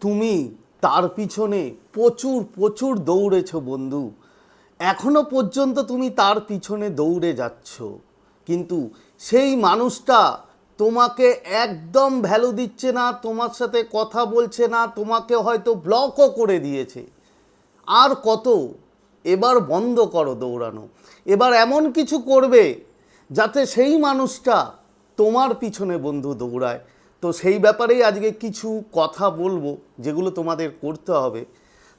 তুমি তার পিছনে প্রচুর প্রচুর দৌড়েছ বন্ধু। এখনও পর্যন্ত তুমি তার পিছনে দৌড়ে যাচ্ছ। কিন্তু সেই মানুষটা তোমাকে একদম ভ্যালু দিচ্ছে না, তোমার সাথে কথা বলছে না, তোমাকে হয়তো ব্লকও করে দিয়েছে। আর কত? এবার বন্ধ করো দৌড়ানো। এবার এমন কিছু করবে যাতে সেই মানুষটা তোমার পিছনে বন্ধু দৌড়ায়। তো সেই ব্যাপারেই আজকে কিছু কথা বলব, যেগুলো তোমাদের করতে হবে।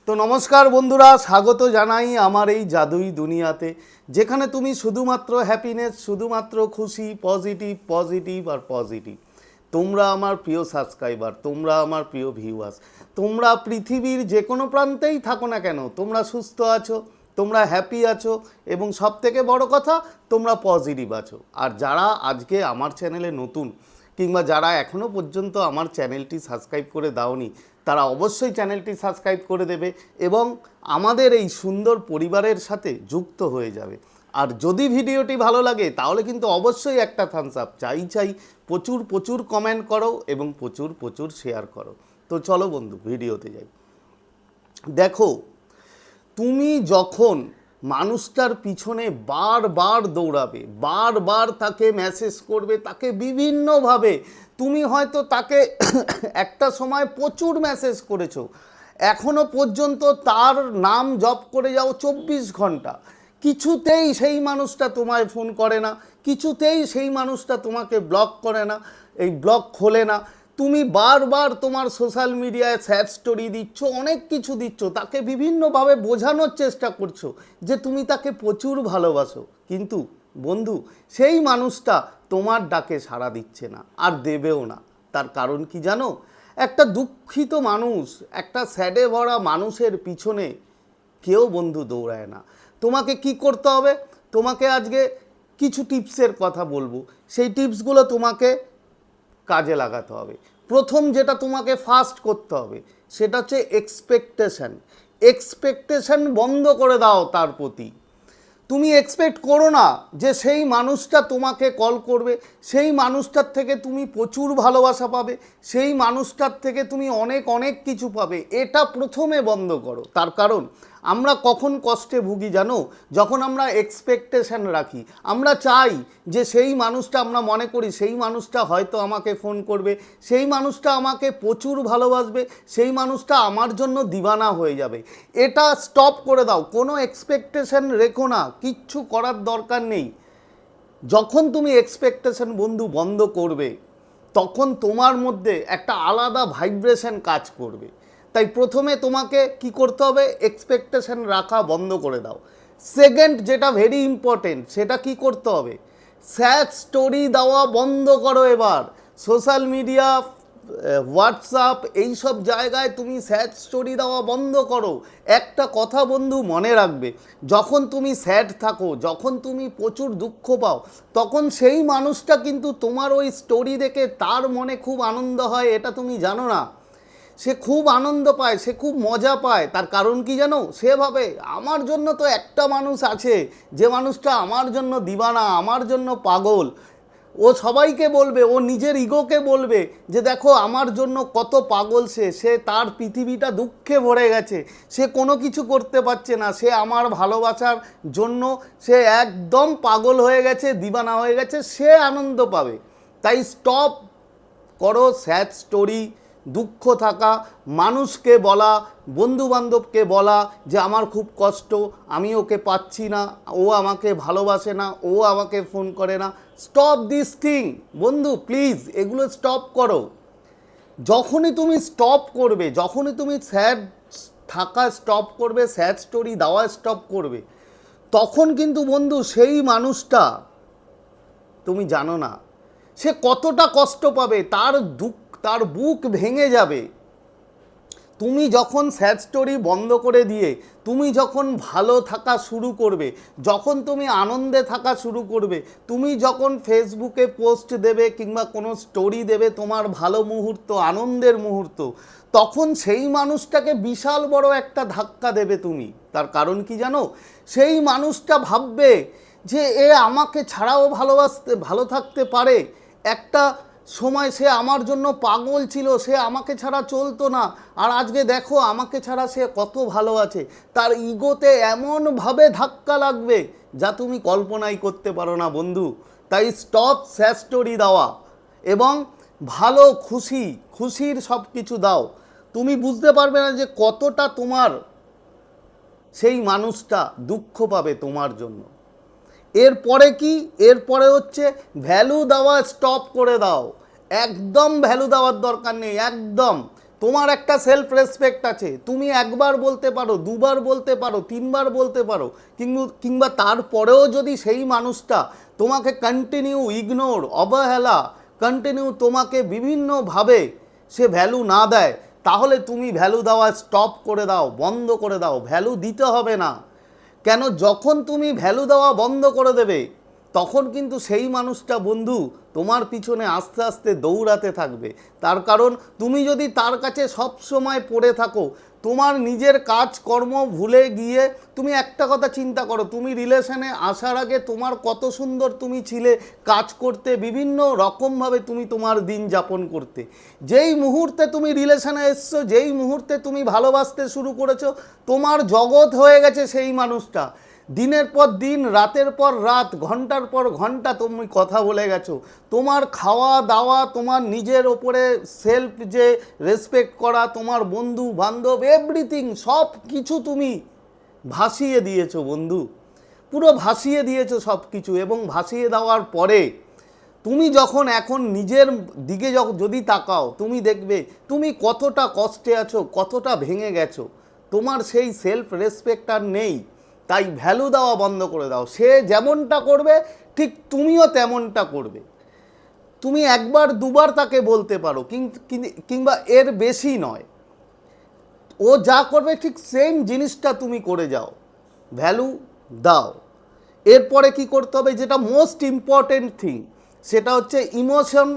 তো নমস্কার বন্ধুরা, স্বাগত জানাই আমার এই জাদুই দুনিয়াতে, যেখানে তুমি শুধুমাত্র হ্যাপিনেস শুধুমাত্র খুশি পজিটিভ পজিটিভ আর পজিটিভ তোমরা আমার প্রিয় সাবস্ক্রাইবার তোমরা আমার প্রিয় ভিউয়ার্স তোমরা পৃথিবীর যে কোনো প্রান্তেই থাকো না কেন, তোমরা সুস্থ আছো, তোমরা হ্যাপি আছো এবং সব থেকে বড় কথা, তোমরা পজিটিভ আছো। আর যারা আজকে আমার চ্যানেলে নতুন কিংবা যারা এখনও পর্যন্ত আমার চ্যানেলটি সাবস্ক্রাইব করে দাওনি, তারা অবশ্যই চ্যানেলটি সাবস্ক্রাইব করে দেবে এবং আমাদের এই সুন্দর পরিবারের সাথে যুক্ত হয়ে যাবে। আর যদি ভিডিওটি ভালো লাগে, তাহলে কিন্তু অবশ্যই একটা থামস আপ চাই চাই, প্রচুর প্রচুর কমেন্ট করো এবং প্রচুর প্রচুর শেয়ার করো। তো চলো বন্ধু, ভিডিওতে যাই। দেখো, তুমি যখন মানুষটার পিছনে বারবার দৌড়াবে, বারবার তাকে মেসেজ করবে, তাকে বিভিন্নভাবে। তুমি হয়তো তাকে একটা সময় প্রচুর মেসেজ করেছ, এখনও পর্যন্ত তার নাম জপ করে যাও চব্বিশ ঘণ্টা। কিছুতেই সেই মানুষটা তোমায় ফোন করে না, কিছুতেই সেই মানুষটা তোমাকে ব্লক করে না, এই ব্লক খোলে না। তুমি বারবার তোমার সোশ্যাল মিডিয়ায় স্যাড স্টোরি দিচ্ছ, অনেক কিছু দিচ্ছ, তাকে বিভিন্নভাবে বোঝানোর চেষ্টা করছ যে তুমি তাকে প্রচুর ভালোবাসো। কিন্তু বন্ধু, সেই মানুষটা তোমার ডাকে সাড়া দিচ্ছে না আর দেবেও না। তার কারণ কি জানো? একটা দুঃখিত মানুষ, একটা স্যাডে ভরা মানুষের পিছনে কেউ বন্ধু দৌড়ায় না। তোমাকে কি করতে হবে? তোমাকে আজকে কিছু টিপসের কথা বলব। সেই টিপসগুলো তোমাকে কাজে লাগাতে হবে। প্রথম যেটা তোমাকে ফার্স্ট করতে হবে, সেটা হচ্ছে এক্সপেকটেশন এক্সপেকটেশন বন্ধ করে দাও তার প্রতি। তুমি এক্সপেক্ট করো না যে সেই মানুষটা তোমাকে কল করবে, সেই মানুষটার থেকে তুমি প্রচুর ভালোবাসা পাবে, সেই মানুষটার থেকে তুমি অনেক অনেক কিছু পাবে। এটা প্রথমে বন্ধ করো। তার কারণ আমরা কখন কষ্টে ভুগি জানো? যখন আমরা এক্সপেকটেশন রাখি। আমরা চাই যে সেই মানুষটা আমরা মনে করি, সেই মানুষটা হয়তো আমাকে ফোন করবে, সেই মানুষটা আমাকে প্রচুর ভালোবাসবে, সেই মানুষটা আমার জন্য দিবানা হয়ে যাবে। এটা স্টপ করে দাও। কোনো এক্সপেকটেশন রেখো না। কিচ্ছু করার দরকার নেই। যখন তুমি এক্সপেকটেশন বন্ধু বন্ধ করবে, তখন তোমার মধ্যে একটা আলাদা ভাইব্রেশন কাজ করবে। তাই প্রথমে তোমাকে কি করতে হবে? এক্সপেকটেশন রাখা বন্ধ করে দাও। সেকেন্ড যেটা ভেরি ইম্পর্টেন্ট সেটা কি করতে হবে? স্যাড স্টোরি দেওয়া বন্ধ করো এবার। সোশ্যাল মিডিয়া হোয়াটসঅ্যাপ এই সব জায়গায় তুমি স্যাড স্টোরি দেওয়া বন্ধ করো। একটা কথা বন্ধু মনে রাখবে, যখন তুমি স্যাড থাকো, যখন তুমি প্রচুর দুঃখ পাও, তখন সেই মানুষটা কিন্তু তোমার ওই স্টোরি দেখে তার মনে খুব আনন্দ হয়, এটা তুমি জানো না। সে খুব আনন্দ পায়, সে খুব মজা পায়। তার কারণ কি জানো? সে ভাবে, আমার জন্য তো একটা মানুষ আছে, যে মানুষটা আমার জন্য দিবানা, আমার জন্য পাগল। ও সবাইকে বলবে, ও নিজের ইগোকে বলবে, যে দেখো, আমার জন্য কত পাগল সে সে তার পৃথিবীটা দুঃখে ভরে গেছে, সে কোনো কিছু করতে পারছে না, সে আমার ভালোবাসার জন্য, সে একদম পাগল হয়ে গেছে, দিবানা হয়ে গেছে, সে আনন্দ পাবে। তাই স্টপ করো স্যাড স্টোরি দুঃখ থাকা, মানুষকে বলা বন্ধু বান্ধবকে বলা যে আমার খুব কষ্ট, আমি ওকে পাচ্ছি না, ও আমাকে ভালোবাসে না, ও আমাকে ফোন করে না। স্টপ দিস থিং বন্ধু প্লিজ এগুলো স্টপ করো। যখনই তুমি স্টপ করবে, যখনই তুমি স্যাড থাকা স্টপ করবে স্যাড স্টোরি দেওয়া স্টপ করবে, তখন কিন্তু বন্ধু সেই মানুষটা, তুমি জানো না, সে কতটা কষ্ট পাবে, তার দুঃখ তার বুক ভেঙে যাবে। তুমি যখন স্যাড স্টোরি বন্ধ করে দিয়ে, তুমি যখন ভালো থাকা শুরু করবে, যখন তুমি আনন্দে থাকা শুরু করবে, তুমি যখন ফেসবুকে পোস্ট দেবে কিংবা কোনো স্টোরি দেবে তোমার ভালো মুহূর্ত, আনন্দের মুহূর্ত, তখন সেই মানুষটাকে বিশাল বড় একটা ধাক্কা দেবে তুমি। তার কারণ কি জানো? সেই মানুষটা ভাববে যে, এ আমাকে ছাড়াও ভালোবাসতে, ভালো থাকতে পারে। একটা সময় সে আমার জন্য পাগল ছিল, সে আমাকে ছাড়া চলতো না। আর আজকে দেখো, আমাকে ছাড়া সে কত ভালো আছে। তার ইগোতে এমনভাবে ধাক্কা লাগবে যা তুমি কল্পনাই করতে পারো না বন্ধু। তাই স্টপ স্যাড স্টোরি দেওয়া এবং ভালো, খুশি, খুশির সব কিছু দাও। তুমি বুঝতে পারবে না যে কতটা তোমার সেই মানুষটা দুঃখ পাবে তোমার জন্য। এরপরে কি? এরপরে হচ্ছে ভ্যালু দেওয়া স্টপ করে দাও। একদম ভ্যালু দেওয়ার দরকার নেই, একদম। তোমার একটা সেলফ রেসপেক্ট আছে। তুমি একবার বলতে পারো, দুবার বলতে পারো, তিনবার বলতে পারো কিংবা কিংবা তারপরেও যদি সেই মানুষটা তোমাকে কন্টিনিউ ইগনোর অবহেলা কন্টিনিউ তোমাকে বিভিন্নভাবে সে ভ্যালু না দেয়, তাহলে তুমি ভ্যালু দেওয়া স্টপ করে দাও, বন্ধ করে দাও। ভ্যালু দিতে হবে না। কেন যখন তুমি ভ্যালু দেওয়া বন্ধ করে দেবে, তখন কিন্তু সেই মানুষটা বন্ধু তোমার পিছনে আস্তে আস্তে দৌড়াতে থাকবে। তার কারণ তুমি যদি তার কাছে সব সময় পড়ে থাকো তোমার নিজের কাজকর্ম ভুলে গিয়ে তুমি একটা কথা চিন্তা করো, তুমি রিলেশনে আসার আগে তোমার কত সুন্দর তুমি ছিলে, কাজ করতে, বিভিন্ন রকমভাবে তুমি তোমার দিন যাপন করতে। যেই মুহূর্তে তুমি রিলেশনে এসছো, যেই মুহূর্তে তুমি ভালোবাসতে শুরু করেছ, তোমার জগৎ হয়ে গেছে সেই মানুষটা। দিনের পর দিন, রাতের পর রাত, ঘণ্টার পর ঘণ্টা তুমি কথা বলে গেছো। তোমার খাওয়া দাওয়া, তোমার নিজের ওপরে সেলফ যে রেসপেক্ট করা, তোমার বন্ধু, বান্ধব এভরিথিং সব কিছু তুমি ভাসিয়ে দিয়েছ বন্ধু। পুরো ভাসিয়ে দিয়েছ সব কিছু এবং ভাসিয়ে দেওয়ার পরে তুমি যখন এখন নিজের দিকে যদি তাকাও, তুমি দেখবে তুমি কতটা কষ্টে আছো, কতটা ভেঙে গেছো। তোমার সেই সেলফ রেসপেক্ট আর নেই। তাই ভ্যালু দেওয়া বন্ধ করে দাও। সে যেমনটা করবে, ঠিক তুমিও তেমনটা করবে। তুমি একবার, দুবার তাকে বলতে পারো কিংবা এর বেশি নয়। ও যা করবে, ঠিক সেম জিনিসটা তুমি করে যাও। ভ্যালু দাও। এরপরে কি করতে হবে, যেটা মোস্ট ইম্পর্টেন্ট থিং সেটা হচ্ছে ইমোশন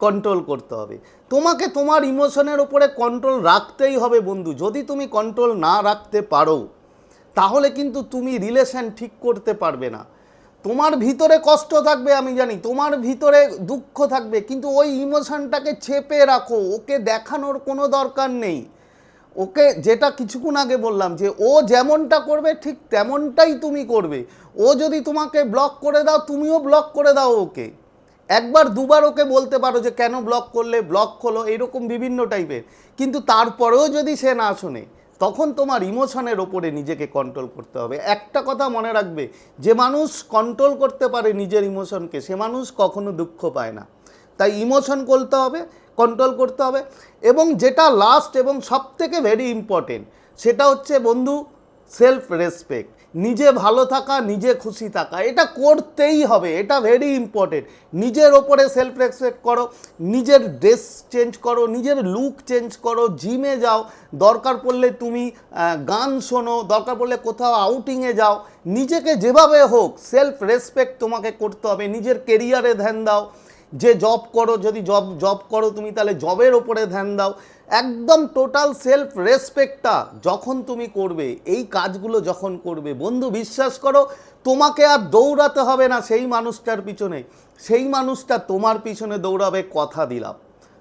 কন্ট্রোল করতে হবে। তোমাকে তোমার ইমোশনের উপরে কন্ট্রোল রাখতেই হবে বন্ধু। যদি তুমি কন্ট্রোল না রাখতে পারো তাহলে কিন্তু তুমি রিলেশন ঠিক করতে পারবে না। তোমার ভিতরে কষ্ট থাকবে, আমি জানি। তোমার ভিতরে দুঃখ থাকবে, কিন্তু ওই ইমোশনটাকে চেপে রাখো। ওকে দেখানোর কোনো দরকার নেই। ওকে যেটা কিছুক্ষণ আগে বললাম যে, ও যেমনটা করবে, ঠিক তেমনটাই তুমি করবে। ও যদি তোমাকে ব্লক করে দাও, তুমিও ব্লক করে দাও ওকে। একবার দুবার ওকে বলতে পারো যে, কেন ব্লক করলে? ব্লক হলো, এরকম বিভিন্ন টাইপের কিন্তু তারপরেও যদি সে না শোনে তখন তোমার ইমোশনের ওপরে নিজেকে কন্ট্রোল করতে হবে। একটা কথা মনে রাখবে, যে মানুষ কন্ট্রোল করতে পারে নিজের ইমোশনকে, সে মানুষ কখনো দুঃখ পায় না। তাই ইমোশন করতে হবে কন্ট্রোল করতে হবে এবং যেটা লাস্ট এবং সব থেকে ভেরি ইম্পর্টেন্ট সেটা হচ্ছে বন্ধু সেলফ রেসপেক্ট নিজে ভালো থাকা, নিজে খুশি থাকা, এটা করতেই হবে, এটা ভেরি ইম্পর্টেন্ট নিজের ওপরে সেলফ রেসপেক্ট করো, নিজের ড্রেস চেঞ্জ করো, নিজের লুক চেঞ্জ করো জিমে যাও, দরকার পড়লে তুমি গান শোনো, দরকার পড়লে কোথাও আউটিংয়ে যাও, নিজেকে যেভাবে হোক সেলফ রেসপেক্ট তোমাকে করতে হবে, নিজের কেরিয়ারে ধ্যান দাও যে জব করো, যদি জব জব করো, তুমি তাহলে জবের ওপরে ধ্যান দাও। একদম টোটাল সেলফ রেসপেক্টটা যখন তুমি করবে, এই কাজগুলো যখন করবে, বন্ধু বিশ্বাস করো, তোমাকে আর দৌড়াতে হবে না সেই মানুষটার পিছনে। সেই মানুষটা তোমার পিছনে দৌড়াবে, কথা দিলাম।